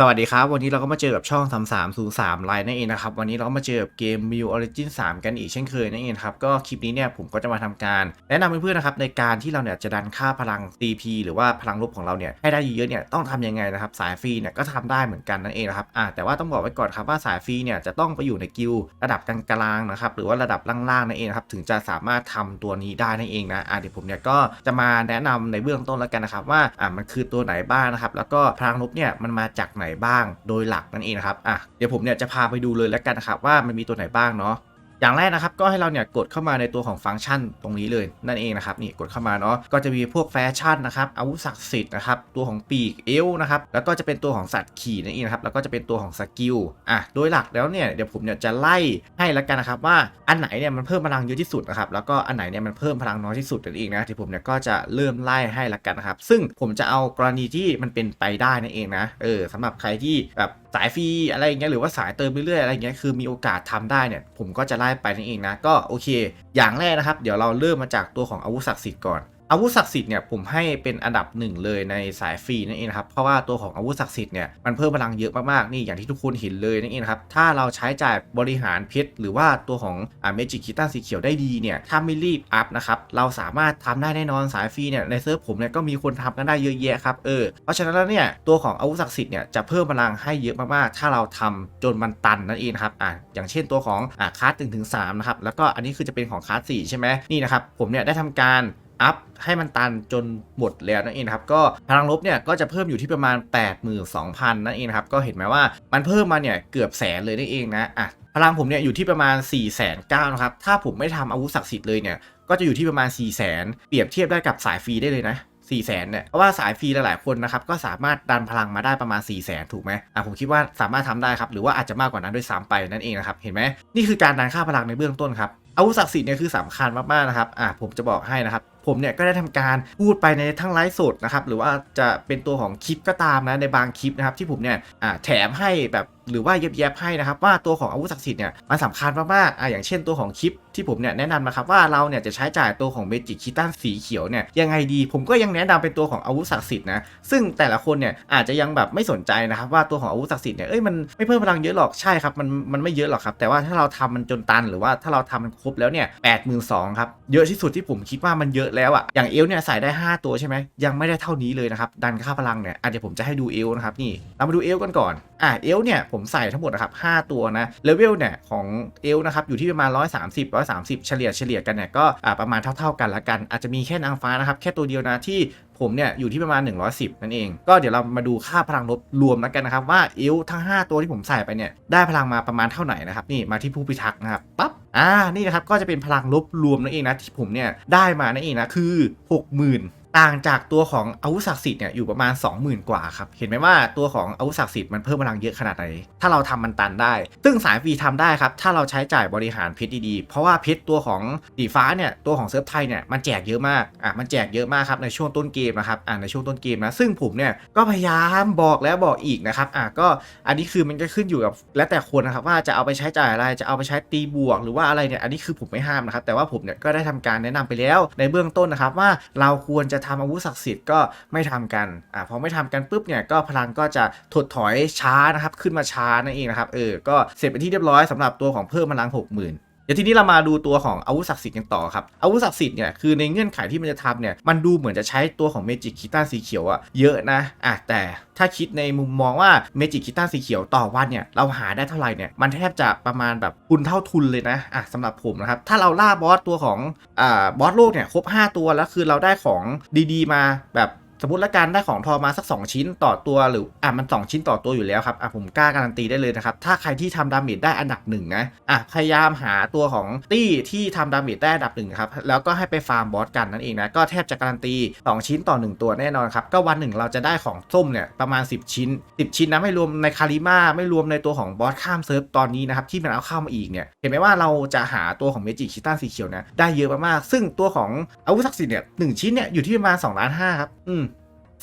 สวัสดีครับ วันนี้เราก็มาเจอกับช่อง 3303 ไลน์นั่นเองนะครับ วันนี้เราก็มาเจอกับเกม m i l Origin 3 กันอีกเช่นเคยนั่นเองครับ ก็คลิปนี้เนี่ยผมก็จะมาทำการ แนะนำเพื่อนๆนะครับ ในการที่เราเนี่ยจะดันค่าพลัง TP หรือว่าพลังลบของเราเนี่ยให้ได้เยอะๆเนี่ยต้องทำยังไงนะครับ สายฟรีเนี่ยก็ทำได้เหมือนกันนั่นเองนะครับอ่าแต่ว่าต้องบอกไว้ก่อนครับว่าสายฟรีเนี่ยจะต้องไปอยู่ในกิลระดับกลางๆนะครับหรือว่าระดับล่างๆนั่นเองครับถึงจะสามารถทำตัวนี้ได้นั่นเองนะอ่าเดี๋ยวผมเนี่ยก็จะมาแนะนำในเบื้องต้นแล้วกันนะครับว่าอ่ามันคือตัวไหนบ้างนะครับแล้วก็พลังลบเนี่ยมันมาจากไหนบ้างโดยหลักนั่นเองนะครับอะเดี๋ยวผมเนี่ยจะพาไปดูเลยแล้วกันนะครับว่ามันมีตัวไหนบ้างเนาะ อย่างแรกนะครับก็ให้เราเนี่ยกดเข้ามาในตัวของฟังก์ชันตรงนี้เลยนั่นเองนะครับนี่กดเข้ามาเนาะก็จะมีพวกแฟชั่นนะครับอาวุธศักดิ์สิทธิ์นะครับตัวของปีกเอวนะครับแล้วก็จะเป็นตัวของสัตว์ขี่นั่นเองนะครับแล้วก็จะเป็นตัวของสกิลอะโดยหลักแล้วเนี่ยเดี๋ยวผมเนี่ยจะไล่ให้แล้วกันนะครับว่าอันไหนเนี่ยมันเพิ่มพลังเยอะที่สุดนะครับแล้วก็อันไหนเนี่ยมันเพิ่มพลังน้อยที่สุดนั่นเองนะที่ผมเนี่ยก็จะเริ่มไล่ให้ล้วกันนะครับซึ่งผมจะเอากรณีที่มันเป็นไปได้นั่นเองนะเออสำหรับใครที่แบบสายฟรีอะไรเงี้ยหรือว่าสายเติมเรื่อยๆอะไรเงี้ยคือมีโอกาสทำได้เนี่ยผมก็จะไล่ไปนั่นเองนะ ก็โอเค อย่างแรกนะครับ เดี๋ยวเราเริ่มมาจากตัวของอาวุธศักดิ์สิทธิ์ก่อน อาวุธศักดิ์สิทธิ์เนี่ยผมให้เป็นอันดับหนึ่งเลยในสายฟรีนั่นเองนะครับเพราะว่าตัวของอาวุธศักดิ์สิทธิ์เนี่ยมันเพิ่มพลังเยอะมากๆนี่อย่างที่ทุกคนเห็นเลยนั่นเองครับถ้าเราใช้จ่ายบริหารเพชรหรือว่าตัวของอ่าเมจิกคิตันสีเขียวได้ดีเนี่ยถ้าไม่รีบอัพนะครับเราสามารถทำได้แน่นอนสายฟรีเนี่ยในเซิร์ฟผมเนี่ยก็มีคนทำกันได้เยอะแยะครับเออเพราะฉะนั้นแล้วเนี่ยตัวของอาวุธศักดิ์สิทธิ์เนี่ยจะเพิ่มพลังให้เยอะมากๆ ถ้าเราทำจนมันตันนั่นเองครับอ่าอย่างเช่นตัวของอ่าคลาสหนึ่งถึงสามนะครับแล้วก็อันนี้คือจะเป็นของคลาสสี่ใช่ไหมนี่นะครับผมเนี่ยได้ทำการ อัพให้มันตันจนหมดแล้วนั่นเองครับก็พลังลบเนี่ยก็จะเพิ่มอยู่ที่ประมาณ 82,000นั่นเองครับก็เห็นไหมว่ามันเพิ่มมาเนี่ยเกือบแสนเลยนั่นเองนะอะพลังผมเนี่ยอยู่ที่ประมาณ 4 9 0 0 0นะครับถ้าผมไม่ทำอาวุธศักดิ์สิทธิ์เลยเนี่ยก็จะอยู่ที่ประมาณ 4 0 0 0 0เปรียบเทียบได้กับสายฟรีได้เลยนะ4 0 0 0 0เนี่ยเพราะว่าสายฟรีหลายๆคนนะครับก็สามารถดันพลังมาได้ประมาณ 4 0 0 0 0ถูกไหมอะผมคิดว่าสามารถทำได้ครับหรือว่าอาจจะมากกว่านั้นด้วยซ้ำไปนั่นเองนะครับเห็นไหมนี่คือการดันค่าพลังในเบื้องต้นครับอาวุธศักดิ์สิทธิ์เนี่ยคือสำคัญมากๆนะครับอะผมจะบอกให้นะครับ ผมเนี่ยก็ได้ทำการพูดไปในทั้งไลฟ์สดนะครับหรือว่าจะเป็นตัวของคลิปก็ตามนะในบางคลิปนะครับที่ผมเนี่ยแถมให้แบบ หรือว่าเย็บแยบให้นะครับว่าตัวของอาวุธศักดิ์สิทธิ์เนี่ยมันสำคัญมากๆอ่าอย่างเช่นตัวของคลิปที่ผมเนี่ยแนะนำนะครับว่าเราเนี่ยจะใช้จ่ายตัวของเมจิกคิตันสีเขียวเนี่ยยังไงดีผมก็ยังแนะนำเป็นตัวของอาวุธศักดิ์สิทธิ์นะซึ่งแต่ละคนเนี่ยอาจจะยังแบบไม่สนใจนะครับว่าตัวของอาวุธศักดิ์สิทธิ์เนี่ยเอ้ยมันไม่เพิ่มพลังเยอะหรอกใช่ครับมันมันไม่เยอะหรอกครับแต่ว่าถ้าเราทำมันจนตัน หรือว่าถ้าเราทำมันครบแล้วเนี่ยแปดหมื่นสองครับเยอะที่สุดที่ผมคิดว่ามันเยอะแล้วอะอย่างเอลเนี่ยใส่ได้ 5 ตัวใช่ไหมยังไม่ได้เท่านี้เลยนะครับดันค่าพลังเนี่ยอะเดี๋ยวผมจะให้ดูเอลนะครับนี่เรามาดูเอลกันก่อนอะเอลเนี่ยผมใส่ทั้งหมดนะครับ5ตัวนะเลเวลเนี่ยของเอลนะครับอยู่ที่ประมาณ 130 130 เฉลี่ยเฉลี่ยกันเนี่ยก็ประมาณเท่า ๆกันละกันอาจจะมีแค่นางฟ้านะครับแค่ตัวเดียวนะที่ผมเนี่ยอยู่ที่ประมาณ 110 นั่นเอง ก็เดี๋ยวเรามาดูค่าพลังลบรวมแล้วกันนะครับ ว่าเอลทั้ง 5 ตัวที่ผมใส่ไปเนี่ยได้พลังมาประมาณเท่าไหร่นะครับนี่มาที่ผู้พิทักษ์นะครับปั๊บอ่านี่นะครับก็จะเป็นพลังลบรวมนั่นเองนะที่ผมเนี่ยได้มานั่นเองนะคือ 60,000 ต่างจากตัวของอาวุธศักดิ์สิทธิ์เนี่ยอยู่ประมาณ 20,000 กว่าครับ เห็นไหมว่าตัวของอาวุธศักดิ์สิทธิ์มันเพิ่มพลังเยอะขนาดไหน ถ้าเราทำมันตันได้ ซึ่งสายฟรีทำได้ครับ ถ้าเราใช้จ่ายบริหารเพชรดีๆ เพราะว่าเพชรตัวของสีฟ้าเนี่ยตัวของเซิร์ฟไทยเนี่ยมันแจกเยอะมาก อะมันแจกเยอะมากครับในช่วงต้นเกมนะครับ อะในช่วงต้นเกมนะ ซึ่งผมเนี่ยก็พยายามบอกแล้วบอกอีกนะครับ อะก็อันนี้คือมันก็ขึ้นอยู่กับแล้วแต่คนนะครับว่าจะเอาไปใช้จ่ายอะไร จะเอาไปใช้ตีบวก หรือว่าอะไรเนี่ย อันนี้คือผมไม่ห้ามนะครับ แต่ว่าผมเนี่ยก็ได้ทำการแนะนำไปแล้วในเบื้องต้นนะครับว่าเราควรจะทำอาวุธศักดิ์สิทธิ์ก็ไม่ทำกันอ่าพอไม่ทำกันปุ๊บเนี่ยก็พลังก็จะถดถอยช้านะครับขึ้นมาช้านั่นเองนะครับเออก็เสร็จเป็นที่เรียบร้อยสำหรับตัวของเพิ่มพลัง 60,000 เดี๋ยวทีนี้เรามาดูตัวของอาวุธศักดิ์สิทธิ์กันต่อครับอาวุธศักดิ์สิทธิ์เนี่ยคือในเงื่อนไขที่มันจะทำเนี่ยมันดูเหมือนจะใช้ตัวของเมจิกคิต้าสีเขียวอะเยอะนะอะแต่ถ้าคิดในมุมมองว่าเมจิกคิต้าสีเขียวต่อวันเนี่ยเราหาได้เท่าไหร่เนี่ยมันแทบจะประมาณแบบคุณเท่าทุนเลยนะอะสำหรับผมนะครับถ้าเราล่าบอสตัวของอ่าบอสโลกเนี่ยครบ 5 ตัวแล้วคือเราได้ของดีๆ มาแบบ สมมติละกันได้ของทอมาสัก 2 ชิ้นต่อตัวหรืออะมัน 2 ชิ้นต่อตัวอยู่แล้วครับอะผมกล้าการันตีได้เลยนะครับ ถ้าใครที่ทำดาเมจได้อันดับหนึ่งนะอะพยายามหาตัวของตี้ที่ทำดาเมจได้อันดับหนึ่งครับแล้วก็ให้ไปฟาร์มบอสกันนั่นเองนะก็แทบจะการันตี 2 ชิ้นต่อ 1 ตัวแน่นอนครับก็วันหนึ่งเราจะได้ของส้มเนี่ยประมาณ 10 ชิ้น 10 ชิ้นนะไม่รวมในคาริมาไม่รวมในตัวของบอสข้ามเซิร์ฟตอนนี้นะครับที่มันเอาเข้ามาอีกเนี่ยเห็นไหมว่าเราจะหาตัวของเมจิคิตันสีเขียวนะได้เยอะมากๆซึ่งตัวของอาวุธศักดิ์สิทธิ์เนี่ยหนึ่งชิ้นเนี่ยอยู่ที่ประมาณ2ล้าน5ครับอืม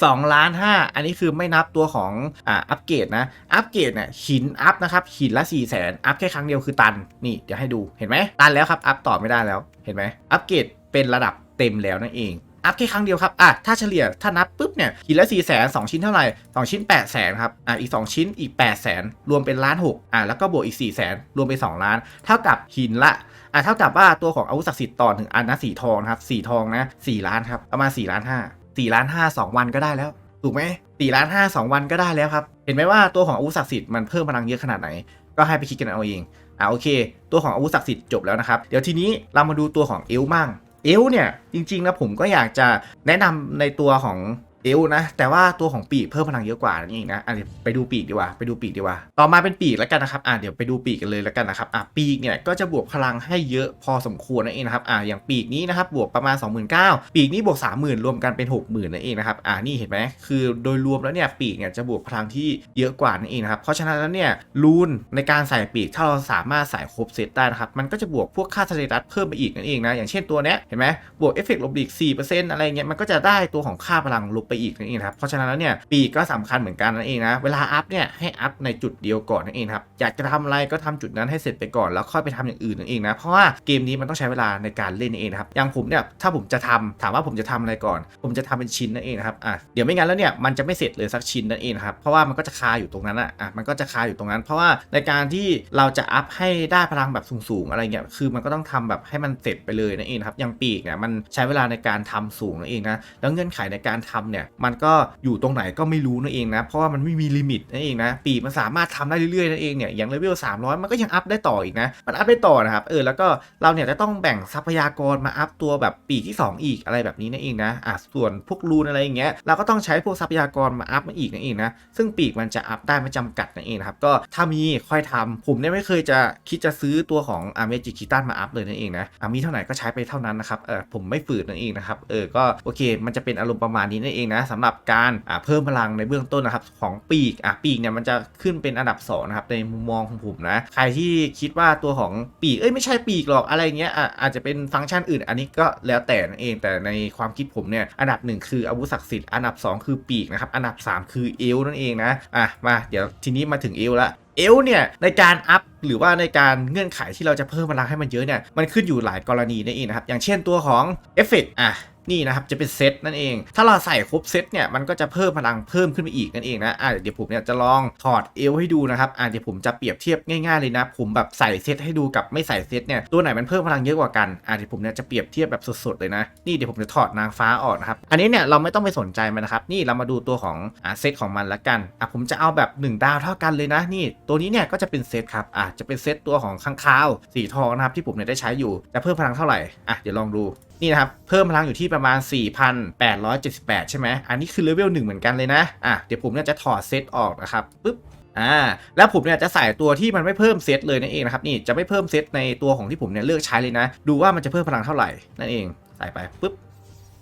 2ล้าน5อันนี้คือไม่นับตัวของอ่าอัปเกรดนะอัปเกรดเนี่ยหินอัพนะครับหินละ4 0 0แสนอัพแค่ครั้งเดียวคือตันนี่เดี๋ยวให้ดูเห็นไหมตันแล้วครับอัพต่อไม่ได้แล้วเห็นไหมอัปเกรดเป็นระดับเต็มแล้วนั่นเองอัพแค่ครั้งเดียวครับ อะ ถ้าเฉลี่ย ถ้านับปุ๊บเนี่ยหินละ4 0 0แสน2ชิ้นเท่าไหร่2ชิ้น8 0 0แสนครับ อะ อีก2ชิ้นอีก8 0 0แสนรวมเป็นล้านหกอะ แล้วก็บวกอีก4 0 0แสนรวมเป็น2ล้าน เท่ากับหินละ อะ เท่ากับว่าตัวของอาวุธศักดิ์สิทธิ์ต่อหนึ่งอันนะสีทองนะครับสีทองนะสี่ล้านครับ ประมาณสี่ล้านห้า สี่ล้านห้าสองวันก็ได้แล้ว ถูกไหมสี่ล้านห้าสองวันก็ได้แล้วครับ เห็นไหมว่าตัวของอาวุธศักดิ์สิทธิ์มันเพิ่มพลังเยอะขนาดไหน ก็ให้ไปคิดกันเอาเองอ่าโอเค ตัวของอาวุธศักดิ์สิทธิ์จบแล้วนะครับ เดี๋ยวทีนี้เรามาดูตัวของเอลมั่งเอลเนี่ยจริงๆนะผมก็อยากจะแนะนำในตัวของ เอลนะ แต่ว่าตัวของปีกเพิ่มพลังเยอะกว่านั่นเองนะอะเดี๋ยวไปดูปีกดีกว่าไปดูปีกดีกว่า ต่อมาเป็นปีกแล้วกันนะครับอะเดี๋ยวไปดูปีกกันเลยแล้วกันนะครับอะปีกเนี่ยก็จะบวกพลังให้เยอะพอสมควรนั่นเองนะครับอะอย่างปีกนี้นะครับบวกประมาณ 29,000 ปีกนี้บวก 30,000 รวมกันเป็น 60,000นั่นเองนะครับอะนี่เห็นไหมคือโดยรวมแล้วเนี่ยปีกเนี่ยจะบวกพลังที่เยอะกว่านั่นเองนะครับเพราะฉะนั้นแล้วเนี่ยรูนในการใส่ปีกถ้าเราสามารถใส่ครบเซตได้นะครับมันก็จะบวกพวกค่าสเตตัสเพิ่มไปอีกนั่นเองนะอย่างเช่นตัวเนี้ยเห็นไหมบวกเอฟเฟกต์ลบอีก4%อะไรเงี้ยมันก็จะได้ตัวของค่าพลังลบไปอีกนั่นเองครับ เพราะฉะนั้นแล้วเนี่ยปีกก็สำคัญเหมือนกันนั่นเองนะ เวลาอัพเนี่ยให้อัพในจุดเดียวก่อนนั่นเองครับ อยากจะทำอะไรก็ทำจุดนั้นให้เสร็จไปก่อนแล้วค่อยไปทำอย่างอื่นนั่นเองนะ เพราะว่าเกมนี้มันต้องใช้เวลาในการเล่นนั่นเองนะครับ อย่างผมเนี่ยถ้าผมจะทำถามว่าผมจะทำอะไรก่อน ผมจะทำเป็นชิ้นนั่นเองนะครับ อะเดี๋ยวไม่งั้นแล้วเนี่ยมันจะไม่เสร็จเลยสักชิ้นนั่นเองครับ เพราะว่ามันก็จะคาอยู่ตรงนั้นอะอะมันก็จะคาอยู่ตรงนั้น เพราะว่าในการที่เราจะอัพให้ได้พลังแบบสูงๆอะไรเงี้ย คือมันก็ต้องทำแบบให้มันเสร็จไปเลยนั่นเองครับ อย่างปีกเนี่ยมันใช้เวลาในการทำสูงนั่นเองนะ แล้วเงื่อนไขในการทำเนี่ยมันก็อยู่ตรงไหนก็ไม่รู้นั่นเองนะ เพราะว่ามันไม่มีลิมิตนั่นเองนะ ปีกมันสามารถทำได้เรื่อยๆนั่นเองเนี่ยอย่างเลเวล300 มันก็ยังอัพได้ต่ออีกนะ มันอัพได้ต่อนะครับเออแล้วก็เราเนี่ยจะต้องแบ่งทรัพยากรมาอัพตัวแบบปีกที่ 2 อีกอะไรแบบนี้นั่นเองนะอะส่วนพวกรูนอะไรอย่างเงี้ยเราก็ต้องใช้พวกทรัพยากรมาอัพมาอีกนั่นเองนะซึ่งปีกมันจะอัพได้ไม่จำกัดนั่นเองครับก็ถ้ามีค่อยทำผมเนี่ยไม่เคยจะคิดจะซื้อตัวของอาเมจิคิตันมาอัพเลยนั่นเองนะอะมีเท่าไหร่ก็ใช้ไปเท่านั้นนะครับเออผมไม่ฝืนนั่นเองนะครับเออก็โอเค มันจะเป็นอารมณ์ประมาณนี้นั่นเองนะสำหรับการเพิ่มพลังในเบื้องต้นนะครับของปีกอะปีกเนี่ยมันจะขึ้นเป็นอันดับ2นะครับในมุมมองของผมนะใครที่คิดว่าตัวของปีกเอ้ยไม่ใช่ปีกหรอกอะไรเงี้ยอะอาจจะเป็นฟังก์ชันอื่น อันนี้ก็แล้วแต่นั่นเองแต่ในความคิดผมเนี่ยอันดับหนึ่งคืออาวุธศักดิ์สิทธิ์อันดับสองคือปีกนะครับอันดับสามคือเอลนั่นเองนะอะมาเดี๋ยวทีนี้มาถึงเอลละเอลเนี่ยในการอัพหรือว่าในการเงื่อนไขที่เราจะเพิ่มพลังให้มันเยอะเนี่ยมันขึ้นอยู่หลายกรณีนั่นเองนะครับอย่างเช่นตัวของเอฟเฟกอะ นี่นะครับจะเป็นเซตนั่นเอง ถ้าเราใส่ครบเซตเนี่ยมันก็จะเพิ่มพลังเพิ่มขึ้นไปอีกนั่นเองนะอะเดี๋ยวผมเนี่ยจะลองถอดเอลให้ดูนะครับอะเดี๋ยวผมจะเปรียบเทียบง่ายๆเลยนะผมแบบใส่เซตให้ดูกับไม่ใส่เซตเนี่ยตัวไหนมันเพิ่มพลังเยอะกว่ากันอะเดี๋ยวผมเนี่ยจะเปรียบเทียบแบบสดๆเลยนะนี่เดี๋ยวผมจะถอดนางฟ้าออกนะครับอันนี้เนี่ยเราไม่ต้องไปสนใจมันนะครับนี่เรามาดูตัวของอะเซตของมันละกันอะผมจะเอาแบบ 1 ดาวเท่ากันเลยนะนี่ ตัวนี้เนี่ยก็จะเป็นเซตครับอะจะเป็นเซตตัวของข้างคาวสีทองนะครับที่ผมเนี่ยได้ใช้อยู่จะเพิ่มพลังเท่าไหร่อะเดี๋ยวลองดู นี่นะครับ เพิ่มพลังอยู่ที่ประมาณ 4,878 ใช่ไหมอันนี้คือเลเวลหนึ่งเหมือนกันเลยนะอะเดี๋ยวผมเนี่ยจะถอดเซตออกนะครับปึ๊บอ่าแล้วผมเนี่ยจะใส่ตัวที่มันไม่เพิ่มเซตเลยนั่นเองนะครับนี่จะไม่เพิ่มเซตในตัวของที่ผมเนี่ยเลือกใช้เลยนะ ดูว่ามันจะเพิ่มพลังเท่าไหร่นั่นเองใส่ไปปุ๊บ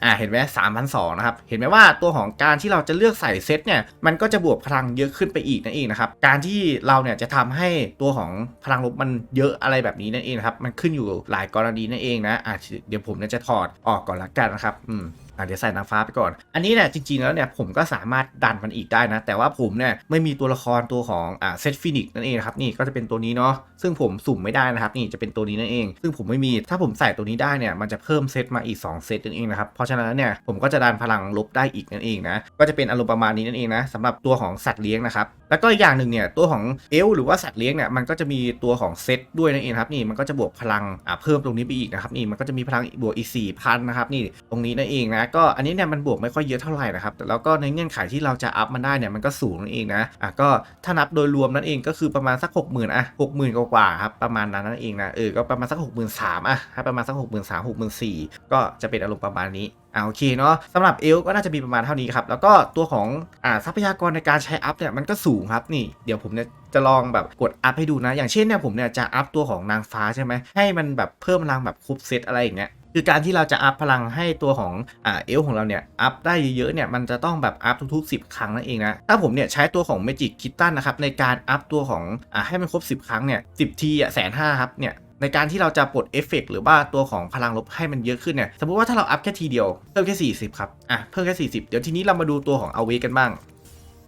อ่าเห็นไหมสามพันสองนะครับ เห็นไหมว่าตัวของการที่เราจะเลือกใส่เซตเนี่ยมันก็จะบวกพลังเยอะขึ้นไปอีกนั่นเองนะครับ การที่เราเนี่ยจะทำให้ตัวของพลังลบมันเยอะอะไรแบบนี้นั่นเองนะครับ มันขึ้นอยู่หลายกรณีนั่นเองนะอ่าเดี๋ยวผมเนี่ยจะถอดออกก่อนละกันนะครับ อืม อะเดี๋ยวใส่นางฟ้าไปก่อน อันนี้เนี่ยจริงๆแล้วเนี่ยผมก็สามารถดันมันอีกได้นะ แต่ว่าผมเนี่ยไม่มีตัวละครตัวของอ่าเซตฟินิกนั่นเองนะครับนี่ก็จะเป็นตัวนี้เนาะซึ่งผมสุ่มไม่ได้นะครับนี่จะเป็นตัวนี้นั่นเอง ซึ่งผมไม่มีถ้าผมใส่ตัวนี้ได้เนี่ยมันจะเพิ่มเซตมาอีก 2 เซตนั่นเองนะครับเพราะฉะนั้นเนี่ยผมก็จะดันพลังลบได้อีกนั่นเองนะก็จะเป็นอารมณ์ประมาณนี้นั่นเองนะสำหรับตัวของสัตว์เลี้ยงนะครับ แล้วก็อีกอย่างหนึ่งเนี่ยตัวของเอลหรือว่าสัตว์เลี้ยงเนี่ยมันก็จะมีตัวของเซตด้วยนั่นเองครับนี่มันก็จะบวกพลังอ่าเพิ่มตรงนี้ไปอีกนะครับนี่มันก็จะมีพลังบวกอีก4,000นนะครับนี่ตรงนี้นั่นเองนะก็อันนี้เนี่ยมันบวกไม่ค่อยเยอะเท่าไหร่นะครับแต่แล้วก็ในเงื่อนไขที่เราจะอัพมันได้เนี่ยมันก็สูงนั่นเองนะอะก็ถ้านับโดยรวมนั่นเองก็คือประมาณสัก 60,000อะ60,000กว่าครับประมาณนั้นนั่นเองนะเออก็ประมาณสัก63,000อะให้ประมาณสัก63,000 6 4 0 0ก็จะเป็นอารมณ์ประมาณนี้ อ่าโอเคเนาะสำหรับเอลก็น่าจะมีประมาณเท่านี้ครับ แล้วก็ตัวของอ่าทรัพยากรในการใช้อัพเนี่ยมันก็สูงครับนี่เดี๋ยวผมเนี่ยจะลองแบบกดอัพให้ดูนะ อย่างเช่นเนี่ยผมเนี่ยจะอัพตัวของนางฟ้าใช่ไหมให้มันแบบเพิ่มพลังแบบครบเซตอะไรอย่างเงี้ยคือการที่เราจะอัพพลังให้ตัวของอ่าเอลของเราเนี่ยอัพได้เยอะๆเนี่ยมันจะต้องแบบอัพทุก ๆ 10 ครั้งนั่นเองนะถ้าผมเนี่ยใช้ตัวของ Magic Kitten นะครับในการอัพตัวของอ่าให้มันครบ 10 ครั้งเนี่ย10ทีอะแสนห้าครับเนี่ย ในการที่เราจะปลดเอฟเฟกต์หรือว่าตัวของพลังลบให้มันเยอะขึ้นเนี่ยสมมติว่าถ้าเราอัพแค่ทีเดียวเพิ่มแค่40ครับอะเพิ่มแค่40 เดี๋ยวทีนี้เรามาดูตัวของเอาเวกันบ้าง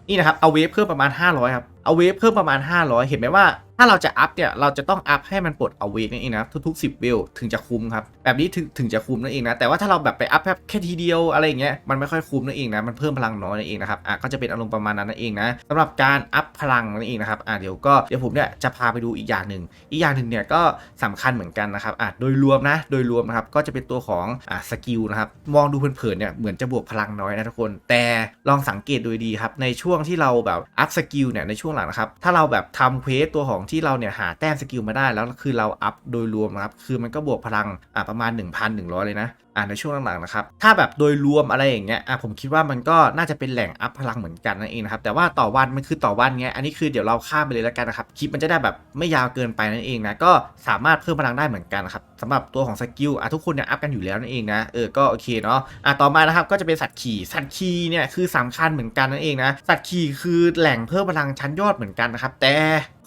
นี่นะครับเอาเวฟเพิ่มประมาณ 500 ครับ เอาเวฟเพิ่มประมาณ 500 เห็นไหมว่าาเราจะอัพเนี่ยเราจะต้องอัพให้มันปลดเอาเวกนั่นเองนะทุกๆ 10 เวลถึงจะคุ้มครับแบบนี้ถึงถึงจะคุ้มนั่นเองนะแต่ว่าถ้าเราแบบไปอัพแค่แค่ทีเดียวอะไรอย่างเงี้ยมันไม่ค่อยคุ้มนั่นเองนะมันเพิ่มพลังน้อยนั่นเองนะครับอะก็จะเป็นอารมณ์ประมาณนั้นนั่นเองนะสำหรับการอัพพลังนั่นเองนะครับอะเดี๋ยวก็เดี๋ยวผมเนี่ยจะพาไปดูอีกอย่างหนึ่งอีกอย่างหนึ่งเนี่ยก็สำคัญเหมือนกันนะครับอะโดยรวมนะโดยรวมนะครับก็จะเป็นตัวของอะสกิลนะครับมองดูเผินๆเนี่ยเหมือนจะบวกพลังน้อยนะทุกคน แต่ลองสังเกตดูดีครับในช่วงที่เราแบบอัพสกิลเนี่ยในช่วงหลังนะครับถ้าเราแบบทำเควสตัวของที่เราเนี่ยหาแต้มสกิลมาได้แล้วคือเราอัพโดยรวมนะครับคือมันก็บวกพลังอะประมาณ 1,100 เลยนะอ่าในช่วงหลังๆนะครับถ้าแบบโดยรวมอะไรอย่างเงี้ยอะผมคิดว่ามันก็น่าจะเป็นแหล่งอัพพลังเหมือนกันนั่นเองนะครับแต่ว่าต่อวันมันคือต่อวันไงอันนี้คือเดี๋ยวเราข้ามไปเลยแล้วกันนะครับคลิปมันจะได้แบบไม่ยาวเกินไปนั่นเองนะก็สามารถเพิ่มพลังได้เหมือนกันนะครับสำหรับตัวของสกิลอะทุกคนเนี่ยอัพกันอยู่แล้วนั่นเองนะเออก็โอเคเนาะอะต่อมานะครับก็จะเป็นสัตว์ขี่สัตว์ขี่เนี่ยคือสำคัญเหมือนกันนั่นเองนะสัตว์ขี่คือแหล่งเพิ่มพลังชั้นยอดเหมือนกันนะครับแต่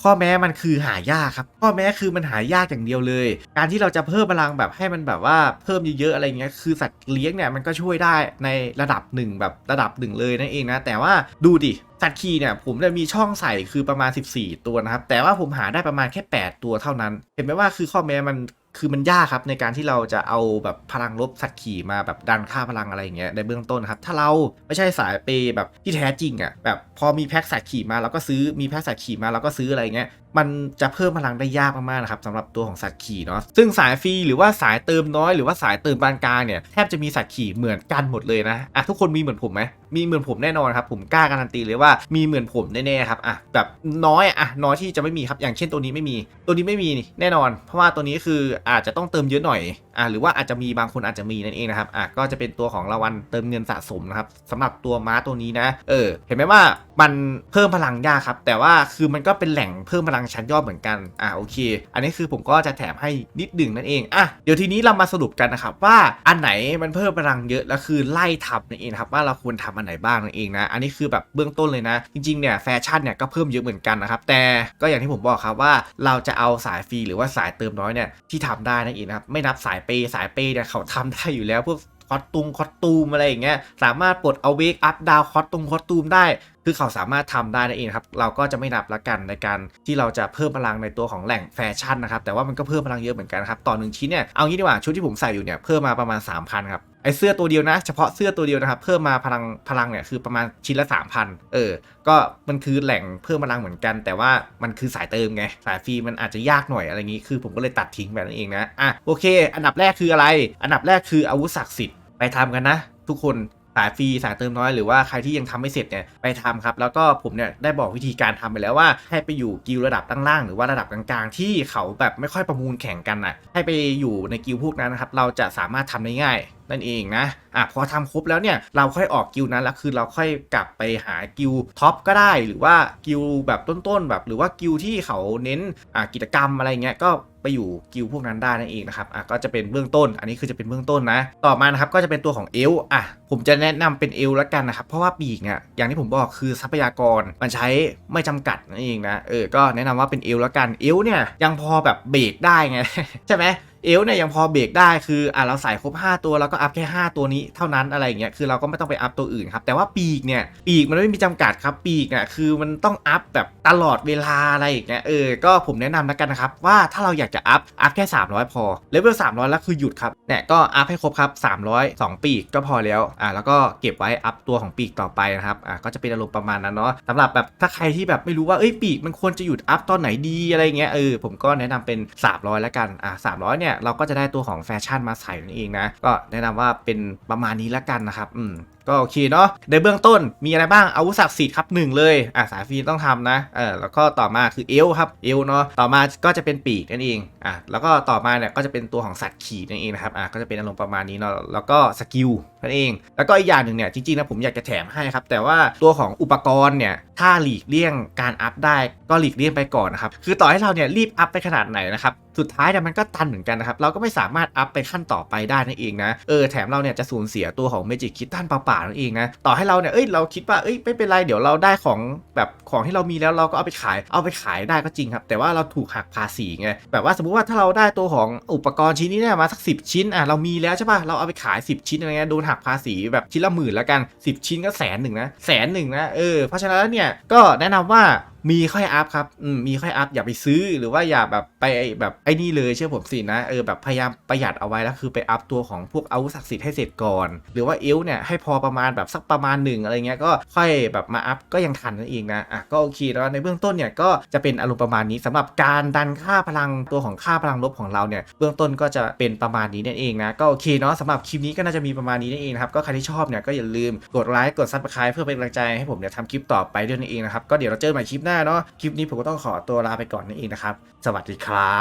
ข้อแม้มันคือหายากครับ ข้อแม้คือมันหายากอย่างเดียวเลย การที่เราจะเพิ่มพลังแบบให้มันแบบว่าเพิ่มเยอะๆอะไรเงี้ยคือสัตว์เลี้ยงเนี่ยมันก็ช่วยได้ในระดับหนึ่งแบบระดับหนึ่งเลยนั่นเองนะแต่ว่าดูดิสัตว์ขี่เนี่ยผมจะมีช่องใส่คือประมาณ 14 ตัวนะครับ แต่ว่าผมหาได้ประมาณแค่ 8 ตัวเท่านั้น เห็นไหมว่าคือข้อแม้มัน คือมันยากครับในการที่เราจะเอาแบบพลังลบสัตว์ขี่มาแบบดันค่าพลังอะไรอย่างเงี้ยในเบื้องต้นครับ ถ้าเราไม่ใช่สายเปย์แบบที่แท้จริงอะ่ะแบบพอมีแพ็คสัตว์ขี่มาเราก็ซื้อมีแพ็คสัตว์ขี่มาเราก็ซื้ออะไรเงี้ย มันจะเพิ่มพลังได้ยากมากๆนะครับสำหรับตัวของสัตว์ขี่เนาะซึ่งสายฟรีหรือว่าสายเติมน้อยหรือว่าสายเติมปานกลางเนี่ยแทบจะมีสัตว์ขี่เหมือนกันหมดเลยนะอะทุกคนมีเหมือนผมไหมมีเหมือนผมแน่นอนครับผมกล้าการันตีเลยว่ามีเหมือนผมแน่ๆครับอะแบบน้อยอะน้อยที่จะไม่มีครับอย่างเช่นตัวนี้ไม่มี ตัวนี้ไม่มีแน่นอน เพราะว่าตัวนี้คืออาจจะต้องเติมเยอะหน่อยอ่าหรือว่าอาจจะมีบางคนอาจจะมีนั่นเองนะครับอะก็จะเป็นตัวของรางวัลเติมเงินสะสมนะครับสำหรับตัวม้าตัวนี้นะ เออ เห็นไหมว่ามันเพิ่มพลังยากครับ แต่ว่าคือมันก็เป็นแหล่งเพิ่มพลังชั้นยอดเหมือนกันอ่าโอเค อันนี้คือผมก็จะแถมให้นิดหนึ่งนั่นเองอะเดี๋ยวทีนี้เรามาสรุปกันนะครับว่าอันไหนมันเพิ่มพลังเยอะแล้วคือไล่ทำนั่นเองครับว่าเราควรทำอันไหนบ้างนั่นเองนะอันนี้คือแบบเบื้องต้นเลยนะ จริงๆเนี่ยแฟชั่นเนี่ยก็เพิ่มเยอะเหมือนกันนะครับแต่ก็อย่างที่ผมบอกครับว่าเราจะเอาสายฟรีหรือว่าสายเติมน้อยเนี่ยที่ทำได้นั่นเองนะครับไม่นับสายเปย์สายเปย์เนี่ยเขาทำได้อยู่แล้วพวก คอตตุงคอตตูมอะไรอย่างเงี้ยสามารถปลดเอาเวกอัพดาวคอตตุงคอตตูมได้ คือเขาสามารถทำได้นั่นเองครับเราก็จะไม่นับละกันในการที่เราจะเพิ่มพลังในตัวของแหล่งแฟชั่นนะครับแต่ว่ามันก็เพิ่มพลังเยอะเหมือนกันครับต่อหนึ่งชิ้นเนี่ยเอางี้ดีกว่าชุดที่ผมใส่อยู่เนี่ยเพิ่มมาประมาณ3,000ครับ ไอเสื้อตัวเดียวนะ เฉพาะเสื้อตัวเดียวนะครับ เพิ่มมาพลังพลังเนี่ยคือประมาณชิ้นละ 3,000 เออ ก็มันคือแหล่งเพิ่มพลังเหมือนกัน แต่ว่ามันคือสายเติมไง สายฟรีมันอาจจะยากหน่อยอะไรอย่างงี้ คือผมก็เลยตัดทิ้งแบบนั้นเองนะ อะโอเค อันดับแรกคืออะไร อันดับแรกคืออาวุธศักดิ์สิทธิ์ไปทำกันนะ ทุกคนสายฟรีสายเติมน้อยหรือว่าใครที่ยังทำไม่เสร็จเนี่ยไปทำครับ แล้วก็ผมเนี่ยได้บอกวิธีการทำไปแล้วว่า ให้ไปอยู่กิลระดับล่างๆหรือว่าระดับกลางๆ ที่เขาแบบไม่ค่อยประมูลแข่งกันน่ะให้ไปอยู่ในกิลพวกนั้นนะครับเราจะสามารถทำได้ง่าย นั่นเองนะอะพอทำครบแล้วเนี่ยเราค่อยออกกิลนั้นแล้วคือเราค่อยกลับไปหากิลท็อปก็ได้ หรือว่ากิลแบบต้นๆแบบ หรือว่ากิลที่เขาเน้นอะกิจกรรมอะไรเงี้ยก็ไปอยู่กิลพวกนั้นได้นั่นเองนะครับอะก็จะเป็นเบื้องต้น อันนี้คือจะเป็นเบื้องต้นนะ ต่อมานะครับก็จะเป็นตัวของเอลอะผมจะแนะนำเป็นเอลแล้วกันนะครับ เพราะว่าปีกเนี่ยอย่างที่ผมบอกคือทรัพยากรมันใช้ไม่จำกัดนั่นเองนะ เออ ก็แนะนำว่าเป็นเอลแล้วกัน เอลเนี่ยยังพอแบบเบรกได้ไงใช่ไหม เอลเนี่ยยังพอเบรกได้คืออะเราใส่ครบ 5 ตัวแล้วก็อัพแค่ 5 ตัวนี้เท่านั้นอะไรอย่างเงี้ยคือเราก็ไม่ต้องไปอัพตัวอื่นครับแต่ว่าปีกเนี่ยปีกมันไม่มีจำกัดครับปีกอะคือมันต้องอัพแบบตลอดเวลาอะไรอย่างเงี้ยเออก็ผมแนะนำแล้วกันนะครับว่าถ้าเราอยากจะอัพอัพแค่ 300 พอเลเวล300 แล้วคือหยุดครับเนี่ยก็อัพให้ครบครับ 300 2 ปีกก็พอแล้วอะแล้วก็เก็บไว้อัพตัวของปีกต่อไปนะครับอะก็จะเป็นอารมณ์ประมาณนั้นเนาะสำหรับแบบถ้าใครที่แบบไม่รู้ว่าเอ้ยปีกมันควรจะหยุดอัพตอนไหนดีอะไรเงี้ยเออผมก็แนะนำเป็น 300 แล้วกันอะ300เนี่ยเราก็จะได้ตัวของแฟชั่นมาใส่นั่นเองนะก็แนะนำว่าเป็นประมาณนี้แล้วกันนะครับอืม ก็โอเคเนาะในเบื้องต้นมีอะไรบ้างอาวุธศักดิ์สิทธิ์ครับหนึ่งเลยอะสายฟรีต้องทำนะเออแล้วก็ต่อมาคือเอลครับเอลเนาะต่อมาก็จะเป็นปีกนั่นเองอะแล้วก็ต่อมาเนี่ยก็จะเป็นตัวของสัตว์ขี่นั่นเองนะครับอะก็จะเป็นอารมณ์ประมาณนี้เนาะแล้วก็สกิลนั่นเอง แล้วก็อีกอย่างหนึ่งเนี่ยจริงๆนะผมอยากจะแถมให้ครับแต่ว่าตัวของอุปกรณ์เนี่ยถ้าหลีกเลี่ยงการอัพได้ก็หลีกเลี่ยงไปก่อนนะครับคือต่อให้เราเนี่ยรีบอัพไปขนาดไหนนะครับสุดท้ายเนี่ยมันก็ตันเหมือนกันนะครับเราก็ไม่สามารถอัพไปขั้นต่อไปได้นั่นเองนะเออแถมเราเนี่ยจะสูญเสียตัวของเมจิกคิดตันเปล่าๆนั่นเองนะต่อให้เราเนี่ยเอ้ยเราคิดว่าเอ้ยไม่เป็นไรเดี๋ยวเราได้ของแบบของที่เรามีแล้วเราก็เอาไปขายเอาไปขายได้ก็จริงครับ แต่ว่าเราถูกหักภาษีไงแบบว่าสมมุติว่าถ้าเราได้ตัวของอุปกรณ์ชิ้นนี้เนี่ยมาสักสิชิ้นอะเรามีแล้วใช่ป่ะเราเอาไปขาย 10 ชิ้นอะไรเงี้ยโดนหักภาษีแบบชิ้นละหมื่นแล้วกัน 10 ชิ้นก็แสนหนึ่งนะแสนหนึ่งนะเออเพราะฉะนั้นเนี่ยก็แนะนำว่า มีค่อยอัพครับมีค่อยอัพอย่าไปซื้อหรือว่าอย่าแบบไปแบบไอ้นี่เลยเชื่อผมสินะเออแบบพยายามประหยัดเอาไว้แล้วคือไปอัพตัวของพวกอาวุธศักดิ์สิทธิ์ให้เสร็จก่อน หรือว่าเอลเนี่ยให้พอประมาณแบบสักประมาณหนึ่งอะไรเงี้ยก็ค่อยแบบมาอัพก็ยังทันนั่นเองนะอะก็โอเคแล้วในเบื้องต้นเนี่ยก็จะเป็นอารมณ์ประมาณนี้สำหรับการดันค่าพลังตัวของค่าพลังลบของเราเนี่ยเบื้องต้นก็จะเป็นประมาณนี้นั่นเองนะก็โอเคเนาะสำหรับคลิปนี้ก็น่าจะมีประมาณนี้นั่นเองครับก็ใครที่ชอบเนี่ยก็อย่าลืมกดไลค์กดซับสไครป์เพื่อเป็นกำลังใจให้ผมเนี่ยทำคลิปต่อไปด้วยนั่นเองนะครับก็เดี๋ยวเราเจอใหม่คลิปหน้าเนาะคลิปนี้ผมก็ต้องขอตัวลาไปก่อนนั่นเองนะครับ สวัสดีครั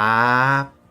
บ